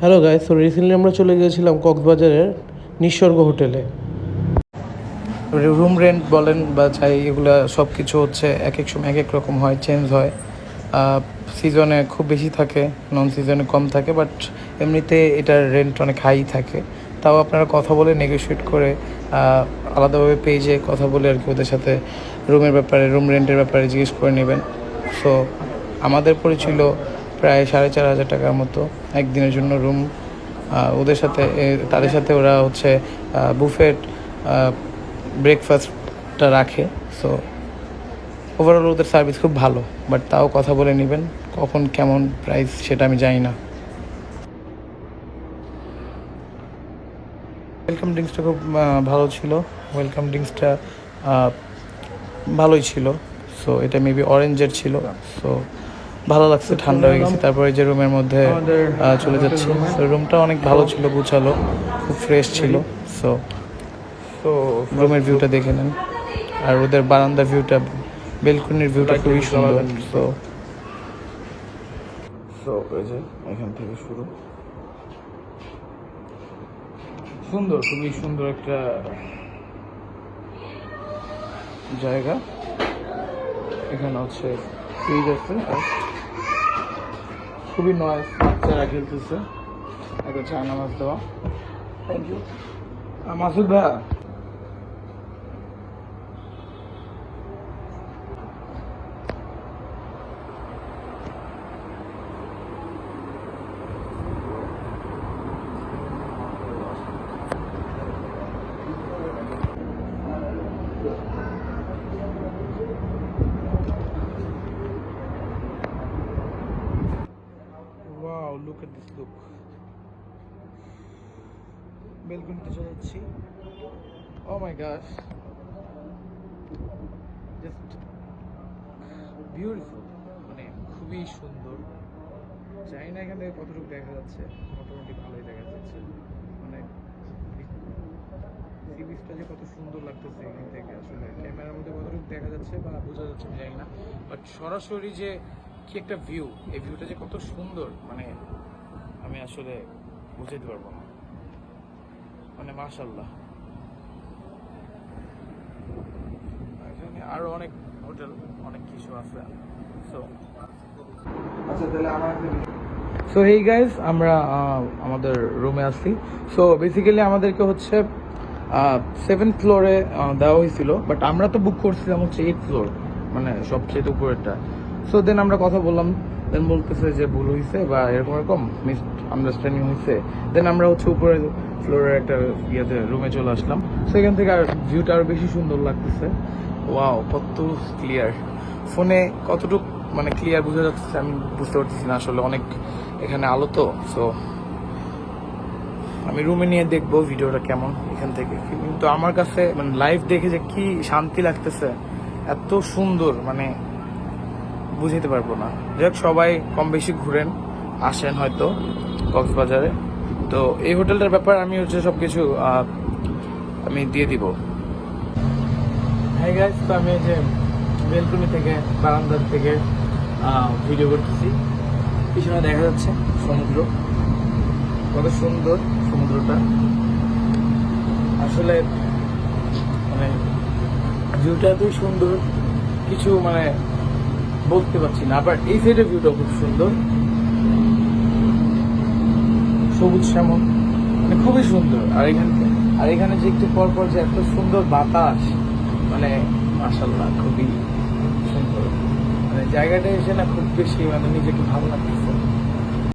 Hello guys তো recently আমরা চলে গিয়েছিলাম কক্সবাজারের নিঃস্বর্গ হোটেলে। রুম রেন্ট বলেন বা চাই এগুলো সব কিছু হচ্ছে এক এক সময় এক এক রকম হয় চেঞ্জ হয়। সিজনে খুব বেশি থাকে নন সিজনে কম থাকে বাট এমনিতে এটার রেন্ট অনেক হাই থাকে। তাও আপনারা কথা বলে নেগোশিয়েট করে আলাদাভাবে পেজে কথা বলে আর কি ওদের সাথে রুমের ব্যাপারে রুম রেন্টের ব্যাপারে জিজ্ঞেস করে নেবেন। সো আমাদের পড়েছিল প্রায় সাড়ে চার হাজার টাকার মতো একদিনের জন্য রুম ওদের সাথে তাদের সাথে ওরা হচ্ছে বুফেট ব্রেকফাস্টটা রাখে। সো ওভারঅল ওদের সার্ভিস খুব ভালো বাট তাও কথা বলে নেবেন, কখন কেমন প্রাইস সেটা আমি জানি না। ওয়েলকাম ড্রিঙ্কসটা খুব ভালো ছিল। ওয়েলকাম ড্রিঙ্কসটা ভালোই ছিল। সো এটা মেবি অরেঞ্জের ছিল। সো ভালো লাগছে ঠান্ডা হয়ে গেছে। তারপরে যে রুমের মধ্যে চলে যাচ্ছি। রুমটা অনেক ভালো ছিল গুছালো খুব ফ্রেশ ছিল। সো তো রুমের ভিউটা দেখে নেন। আর ওদের বারান্দার ভিউটা বেলকনির ভিউটা খুবই সুন্দর। সো সো এই যে এখান থেকে শুরু। সুন্দর খুবই সুন্দর একটা জায়গা। এখানে হচ্ছে ফ্রিজ আছে আর খুবই নয়েস বাচ্চারা খেলতেছে। একটা চায়না মাছ দেওয়া। থ্যাংক ইউ মাসুদ ভাই wow look at this look বেলকনিতে চলে যাচ্ছি ও মাই গস জাস্ট বিউটিফুল মানে খুবই সুন্দর। জানি না এখান কতটুকু দেখা যাচ্ছে। মোটামুটি ভালোই দেখা যাচ্ছে। মানে সি বিচটা যে কত সুন্দর লাগতেছে এখান থেকে। আসলে ক্যামেরার মধ্যে কতটুকু দেখা যাচ্ছে বা বোঝা যাচ্ছে আমি জানি না। বাট সরাসরি যে কি একটা ভিউ এই ভিউটা যে কত সুন্দর মানে আমি আসলে বুঝাইতে পারব না। মানে মাশাল্লাহ এখানে আরও অনেক হোটেল অনেক কিছু আছে। সো আচ্ছা তাহলে আমার সো হেই গাইজ আমরা আমাদের রুমে আসছি। সো বেসিক্যালি আমাদেরকে হচ্ছে সেভেন ফ্লোরে দেওয়া হয়েছিল বাট আমরা তো বুক করছিলাম হচ্ছে এইট ফ্লোর মানে সবচেয়ে উপরেরটা। সো দেন আমরা কথা বললাম দেন বলতেছে যে ভুল হয়েছে বা এরকম এরকম মিস আন্ডারস্ট্যান্ডিং হয়েছে দেন আমরা হচ্ছে উপরে ফ্লোরের একটা ইয়েতে রুমে চলে আসলাম। সেখান থেকে আর ভিউটা আরও বেশি সুন্দর লাগতেছে। ওয়াও কত ক্লিয়ার ফোনে কতটুকু মানে ক্লিয়ার বোঝা যাচ্ছে আমি বুঝতে পারতেছি না আসলে অনেক এখানে আলো তো। সো আমি রুমে নিয়ে দেখব ভিডিওটা কেমন এখান থেকে। কিন্তু আমার কাছে মানে লাইভ দেখে যে কি শান্তি লাগতেছে। এত সুন্দর মানে বুঝাইতে পারব না। যাই সবাই কম বেশি ঘুরেন আসেন হয়তো কক্সবাজারে। তো এই হোটেলটার ব্যাপার আমি হচ্ছে সবকিছু আহ, আমি দিয়ে দিব। হ্যাঁ তো আমি যে বেলকনি থেকে বারান্দার থেকে ভিডিও করতেছি। পিছনে দেখা যাচ্ছে সমুদ্র। কত সুন্দর সমুদ্রটা। আসলে মানে ভিউটা এতই সুন্দর। কিছু মানে বলতে পারছি না আবার এই সাইডের ভিউটা খুব সুন্দর। সবুজ শ্যামল মানে খুবই সুন্দর। আর এখানে আর এখানে যে একটু পর পর যে এত সুন্দর বাতাস মানে মাসাল্লাহ খুবই সুন্দর। মানে জায়গাটা এসে না খুব বেশি মানে নিজেকে ভালো লাগতেছে।